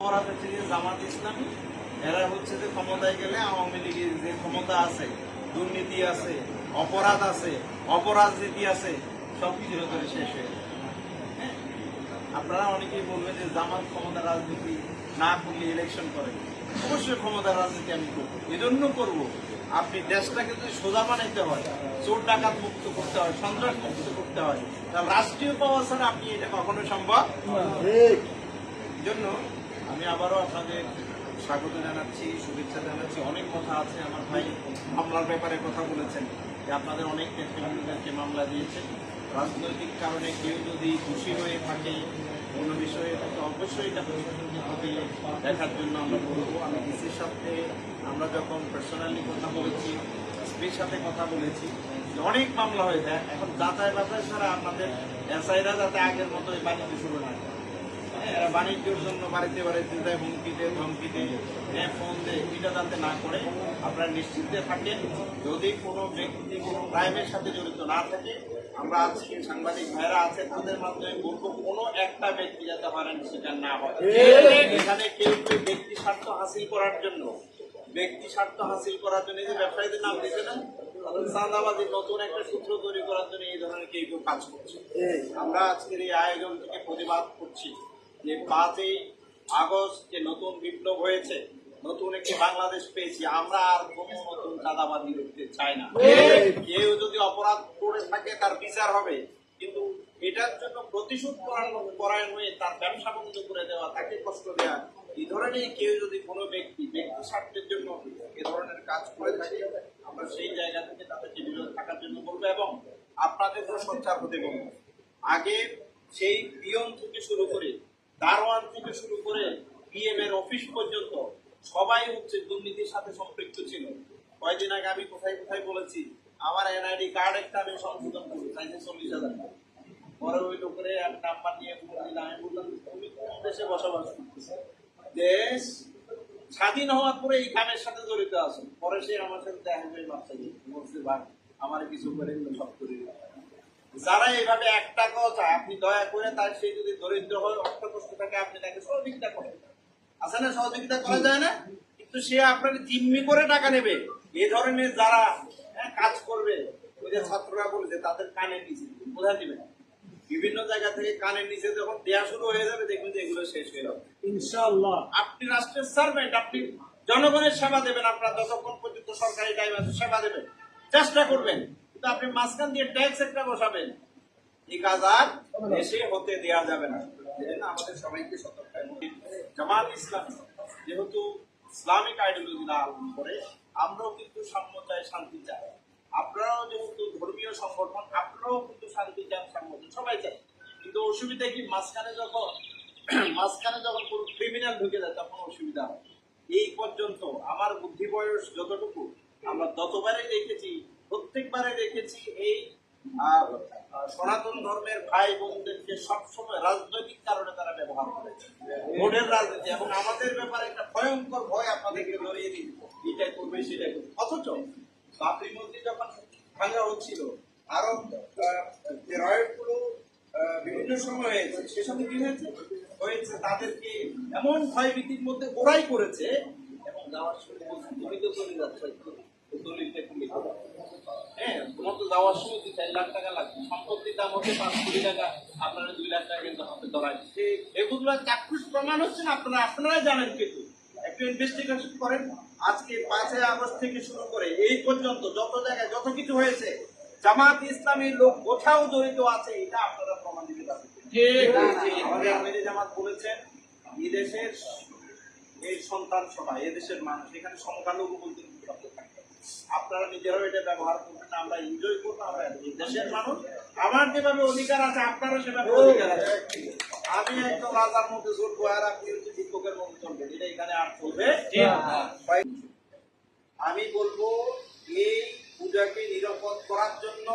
অপরাধ হচ্ছে যে জামাত ইসলামী এরা হচ্ছে যে ক্ষমতায় গেলে আওয়ামী লীগের যে ক্ষমতা আছে দুর্নীতি আছে অপরাধ আছে অপরাজনীতি আছে সব কিছু করে শেষ হয়ে হ্যাঁ? আপনারা অনেকেই বলবেন যে জামাত ক্ষমতা রাজনীতি না করলে ইলেকশন করে। অবশ্যই ক্ষমতা রাজনীতি আমি করব। এজন্য করব। আপনি দেশটাকে যদি সোজা বানাইতে হয় চোর ডাকাত মুক্ত করতে হয় সন্ত্রাস মুক্ত করতে হয় তাহলে রাষ্ট্রীয় পাওয়া ছাড়া আপনি এটা কখনো সম্ভব জন্য আমি আবারও আপনাদের স্বাগত জানাচ্ছি, শুভেচ্ছা জানাচ্ছি। অনেক কথা আছে, আমার ভাই মামলার ব্যাপারে কথা বলেছেন। যে আপনাদের অনেক নেতৃবৃন্দদেরকে মামলা দিয়েছেন। রাজনৈতিক কারণে কেউ যদি খুশি হয়ে থাকে কোনো বিষয়ে তাকে অবশ্যই এটা খতিয়ে দেখার জন্য আমরা বলব। আমি ডিসির সাথে আমরা যখন পার্সোনালি কথা বলেছি এসপির সাথে কথা বলেছি অনেক মামলা হয়ে যায় এখন যাতায়াত বাতায় ছাড়া আপনাদের এসআইরা যাতে আগের মতো এই বাণিজ্য শুরু না এরা বাণিজ্যের জন্য বাড়িতে বাড়িতে দেয় হুমকিতে ধমকিতে ফোন দেয়, এটা যাতে না করে আপনারা নিশ্চিন্তে থাকেন, যদি কোনো ব্যক্তি কোনো ক্রাইমের সাথে জড়িত না থাকে, আমরা আজকে সাংবাদিক ভাইরা আছে, তাদের মাধ্যমে বলব, কোনো একটা ব্যক্তি যাতে হারেন শিকার না হয়। এখানে কেউ কেউ ব্যক্তি স্বার্থ হাসিল করার জন্য, ব্যক্তি স্বার্থ হাসিল করার জন্য যে ব্যবসায়ীদের নাম দিয়েছে না, তাদের চাঁদাবাজির নতুন একটা সূত্র তৈরি করার জন্য এই ধরনের কেউ কেউ কাজ করছে। আমরা আজকের এই আয়োজন থেকে প্রতিবাদ করছি। যে পাঁচই আগস্ট যে নতুন বিপ্লব হয়েছে, নতুন একটি বাংলাদেশ পেয়েছি, আমরা আর কোনো নতুন চাঁদাবাজি দেখতে চাই না। কেউ যদি অপরাধ করে থাকে, তার বিচার হবে। কিন্তু এটার জন্য প্রতিশোধ পরায়ণ হয়ে তার ব্যবসা বন্ধ করে দেওয়া, তাকে কষ্ট দেওয়া, এই ধরনের কেউ যদি কোনো ব্যক্তি ব্যক্তি স্বার্থের জন্য এ ধরনের কাজ করে থাকে, আমরা সেই জায়গা থেকে তাদেরকে বিরত থাকার জন্য বলব এবং আপনাদের আপনাদেরও সোচ্চার হতে বলব। আগে সেই পিয়ন থেকে শুরু করে দারোয়ান থেকে শুরু করে পিএম এর অফিস পর্যন্ত সবাই হচ্ছে দুর্নীতির সাথে সম্পৃক্ত ছিল। কয়েকদিন আগে আমি কোথায় কোথায় বলেছি, আমার এনআইডি কার্ড একটা আমি সংশোধন করি চাইছে চল্লিশ হাজার। পরে ওই লোকের এক নাম্বার নিয়ে আমি বললাম, তুমি দেশে বসবাস দেশ স্বাধীন হওয়ার পরে এই কামের সাথে জড়িত আছে। পরে সে আমার সাথে দেখা বাচ্চা আমার কিছু করে সব যারা এইভাবে একটা চায় আপনি দয়া করে তার সে যদি দরিদ্র হয় অর্থকষ্ট থাকে আপনি তাকে সহযোগিতা করেন। আছে না সহযোগিতা করা যায় না? কিন্তু সে আপনাকে জিম্মি করে টাকা নেবে। এই ধরনের যারা হ্যাঁ, কাজ করবে ওই যে ছাত্ররা বলেছে তাদের কানে নিচে বোঝা দিবে না। বিভিন্ন জায়গা থেকে কানের নিচে যখন দেয়া শুরু হয়ে যাবে দেখবেন যে এগুলো শেষ হয়ে যাবে। ইনশাআল্লাহ। আপনি রাষ্ট্রের সার্ভেন্ট আপনি জনগণের সেবা দেবেন আপনার যতক্ষণ পর্যন্ত সরকারি টাইম আছে সেবা দেবেন। চেষ্টা করবেন। আপনি মাঝখান দিয়ে ট্যাক্স একটা বসাবেন। এই কাজ আর দেশে হতে যাবে না। আমাদের সবাইকে সতর্ক জামাত ইসলাম যেহেতু ইসলামিক আইডিওলজি করে আমরাও কিন্তু সাম্য চাই শান্তি চাই। আপনারাও যেহেতু ধর্মীয় সংগঠন আপনারাও কিন্তু শান্তি চান চান, সবাই চাই কিন্তু অসুবিধা কি? মাঝখানে যখন মাঝখানে যখন কোনো ক্রিমিনাল ঢুকে যায় তখন অসুবিধা হয়। এই পর্যন্ত আমার বুদ্ধি বয়স যতটুকু আমরা ততবারে দেখেছি প্রত্যেকবারে দেখেছি এই সনাতন ধর্মের ভাই বোনদেরকে সবসময় রাজনৈতিক কারণে তারা ব্যবহার করেছে, ভোটের রাজনীতি। এবং আমাদের ব্যাপারে একটা ভয়ঙ্কর ভয় আপনাদেরকে ধরিয়ে দিই, এটাই করবে, সেটাই করবে। অথচ বাবরি মসজিদ যখন ভাঙা হচ্ছিল আরও যে রয়েটগুলো বিভিন্ন সময় হয়েছে, সে সময় কি হয়েছে? হয়েছে তাদেরকে এমন ভয়ভীতির মধ্যে ওরাই করেছে, এবং যাওয়ার সময় তুমি তো চলে যাচ্ছ যাওয়ার সময় চার লাখ টাকা লাগবে। সম্পত্তির দাম হচ্ছে পাঁচ কোটি টাকা আপনারা দুই লাখ টাকা কিন্তু হাতে ধরাই এগুলো চাক্ষুষ প্রমাণ হচ্ছে না আপনারা আপনারাই জানেন কিন্তু। একটু ইনভেস্টিগেশন করেন। আজকে পাঁচই আগস্ট থেকে শুরু করে এই পর্যন্ত যত জায়গায় যত কিছু হয়েছে জামাত ইসলামী লোক কোথাও জড়িত আছে এটা আপনারা প্রমাণ দিতে পারবেন। জামাত বলেছেন এই দেশের এই সন্তান সভা এদেশের মানুষ এখানে সংখ্যালঘু বলতে। আপনারা নিজেরাও এটা ব্যবহার করবেন আমরা এনজয় করব আমরা দেশের মানুষ। আমার যেভাবে অধিকার আছে আপনারও সেভাবে অধিকার আছে। আমি একদম রাজার মধ্যে চলবো আর আপনি হচ্ছে দীপকের মধ্যে চলবেন এটা এখানে আর চলবে আমি বলব এই পূজাকে নিরাপদ করার জন্য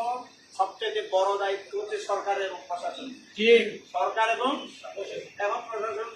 সবচেয়ে বড় দায়িত্ব হচ্ছে সরকার এবং প্রশাসন। সরকার এবং এবং প্রশাসন।